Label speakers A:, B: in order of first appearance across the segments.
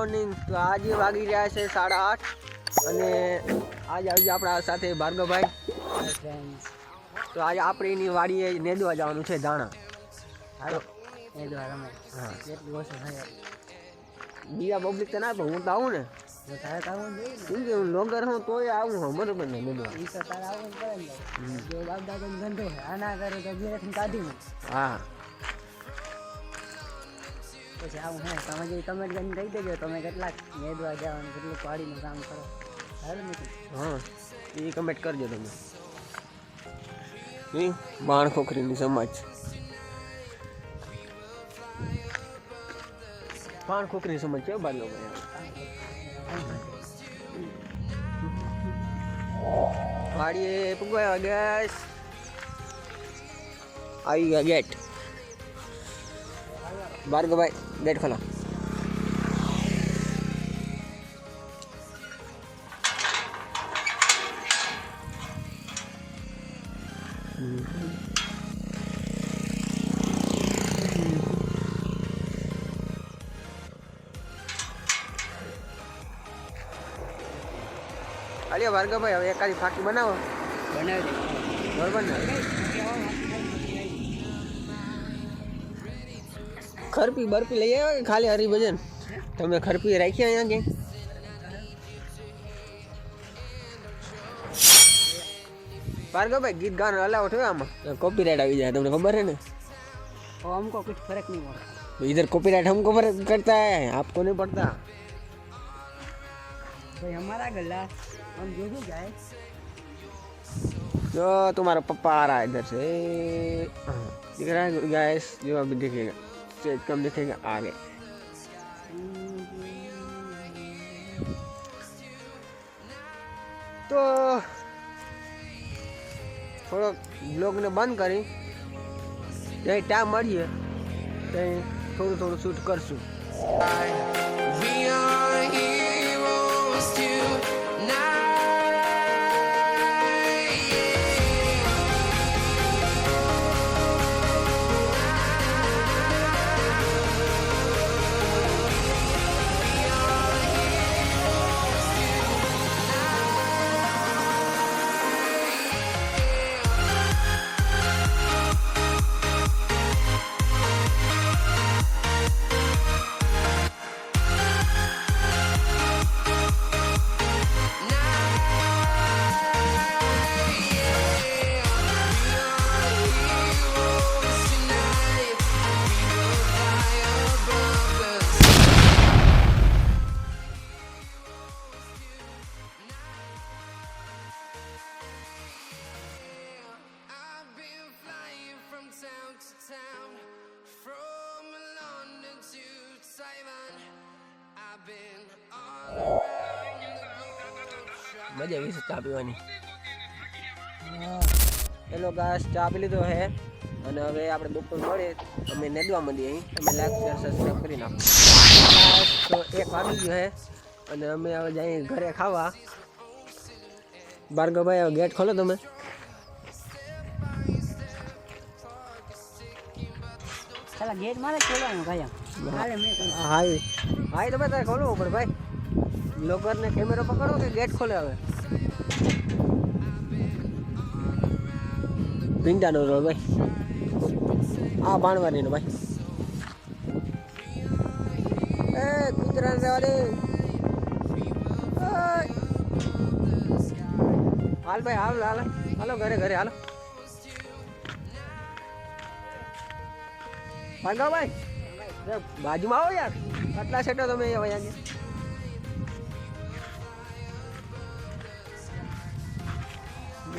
A: Morning તો આજે વાગી રહ્યા છે સાડા આઠ અને આજે આવી આપણા સાથે ભાર્ગવભાઈ. તો આજે આપણે એની વાડીએ નેદવા જવાનું છે દાણા બીજા પબ્લિક તો ના પણ હું તો આવું ને. કે હું લોગર હું તોય આવું હું બરોબર ને હા.
B: પછી આવું હે તમે જે કમેન્ટ કરીને કહી દેજો તમે કેટલાક મેદવા જવાનું, કેટલું પાડીનું કામ કરો. સારું નથી
A: હા, એ કમેન્ટ કરજો તમે. એ માણ ખોખરીની સમાજ. બાણ ખોખરીની સમાજ બાર લોકો વાડીએ પગવાયા ગેસ આવી ગયા ગેટ. ભાર્ગવભાઈ ગેટ ખોલો અલ્યા ભાર્ગવભાઈ હવે એકાદી ફાકી બનાવો
B: બનાવી
A: બરોબર ને ખરપી બરપી લઈ આવ્યા કે ખાલી હરિભજન તમે ખરપી રાખી અહીંયા કે ભાર્ગવભાઈ ગીત ગાવાનું અલાઉ થયો આમાં કોપીરાઇટ આવી જાય તમને ખબર है ને
B: और हमको कुछ फर्क नहीं पड़ता
A: तो इधर कॉपीराइट हमको फर्क करता है आपको नहीं पड़ता
B: भाई हमारा गला हम जो भी जाए
A: जो तुम्हारा पप्पा आ रहा है इधर से हाँ, दिख रहा है गैस जो अभी दिखेगा स्टेज कम दिखेगा आगे તો થોડોક બ્લોગને બંધ કરી ત્યાં ટાઈમ મળીએ ત્યાં થોડું થોડું શૂટ કરશું મજા આવી છે ચા પીવાની. હેલો ગાસ ચા પી લીધો હે અને હવે આપણે બપોર મળે અમે નેદવા મળીએ અહીં. તમે લાઈક શેર સબસ્ક્રાઈબ કરી નાખો. તો એક વાગી ગયો હે અને અમે હવે જઈએ ઘરે ખાવા. ભાર્ગવભાઈ હવે ગેટ ખોલો તમે.
B: ચાલો ગેટ મારે ખોલા ભાઈ. હા
A: હા તો ભાઈ તારે ખોલવું પડે ભાઈ. બ્લોગરને કેમેરો પકડો કે ગેટ ખોલે હવે ભીંડાનો રોડ ભાઈ આ બાણવારીનો ભાઈ એ કૂતરા રહેવા દે ઓય. હાલ ભાઈ હાલ હાલ હાલો ઘરે ઘરે હાલો ભાઈ બાજુમાં આવો યાર આટલા સેટો તમે અહીંયા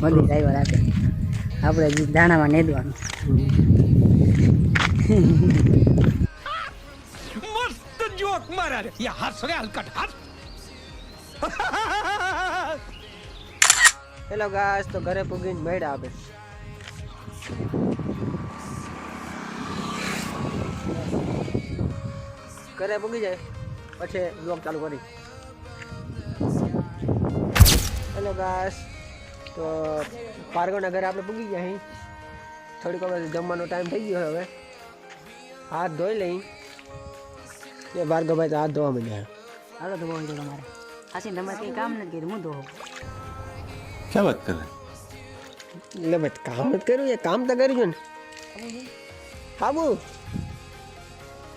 B: મોદી ડ્રાઈવર આપે આપણે દાણામાં નેદવાનું
C: મસ્ત જોક મારા રે યા હસ રે હલકટ હસ
A: હેલો ગાઈસ તો ઘરે પૂગીને મળ્યા આપે ઘરે પૂગી જાય, પછી બ્લોગ ચાલુ કરી. हेलो ગાઈસ તો પારગોનગર આપણે પૂગી ગયા અહીં થોડીક હવે જમવાનો ટાઈમ થઈ ગયો હવે હાથ ધોઈ લઈ એ ભાર્ગવભાઈ તો હાથ ધોવા મળ્યા
B: હાલો ધોવા હોય તમારે હાસી તમારે કંઈ કામ નથી કર્યું હું
D: ધોવું ક્યાં વાત કરે
A: એટલે ભાઈ કામ નથી કર્યું એ કામ તો કર્યું છે ને હાબુ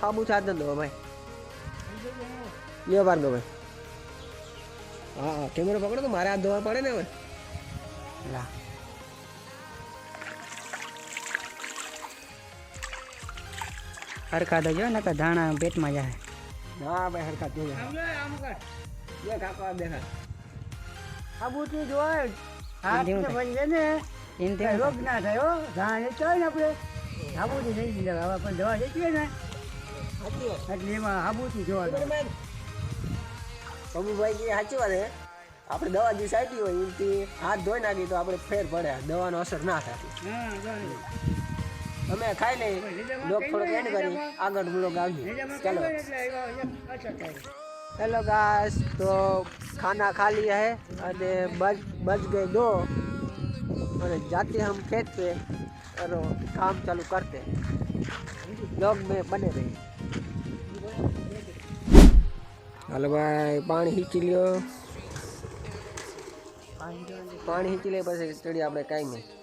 A: હાબુ સાધન ધોવા ભાઈ લ્યો ભાર્ગવભાઈ હા હા. કેમેરો પકડો તો મારે હાથ ધોવા પડે ને હવે.
B: લા. હરખા તો જો ને કે ધાણા પેટમાં જાય.
A: ના ભાઈ હરખા તું લે કાકો આ દેખા
B: આબુથી જોવા હાથ ભાઈ ને એનથી રોગ ના થયો ધાણ એ ચાલે ને આપણે. હાબુથી થઈ ગયું આવા પણ દવા જઈએ ને. એટલે એમાં આબુથી જોવા
A: પ્રભુભાઈ કે સાચી વાત છે આપણે દવા જે સાટી હોય એથી હાથ ધોઈ નાખી તો આપણે ફેર પડે દવાનો અસર ના થતી અમે ખાઈ લઈ લોક થોડોક એન્ડ કરી આગળ બ્લોગ આવી ચાલો હેલો ગાસ તો ખાना खा लिया है अरे बच बच गए दो और जाते हम खेत पे और काम चालू करते लोग में बने रहे હાલો ભાઈ પાણી હીચી લ્યો પાણી હીચી લે પછી ચડી આપણે કાંઈ નહીં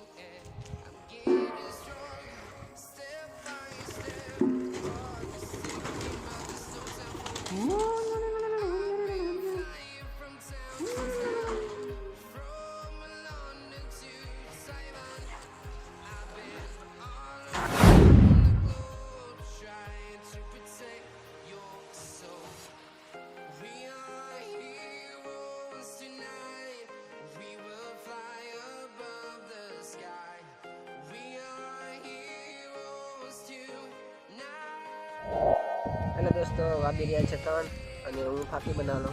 A: હેલો દોસ્તો વાગી રહ્યા છે ત્રણ અને હું ફાકી બનાવવાનો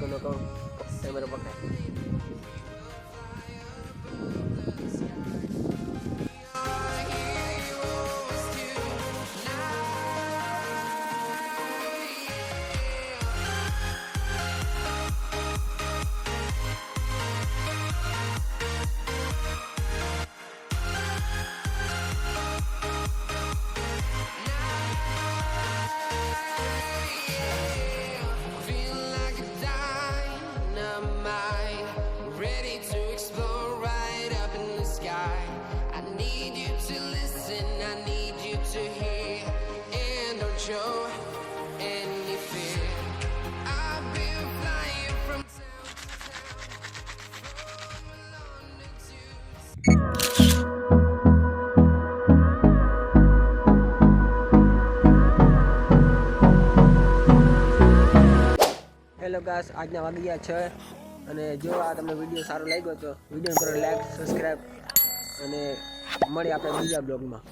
A: ગણો કહું કેમેરો પકડાય હેલો ગાસ આજના વાગી ગયા છે. અને જો આ તમને વીડિયો સારો લાગ્યો તો વીડિયો કરો લાઈક સબસ્ક્રાઈબ અને મળી આપણે બીજા બ્લોગમાં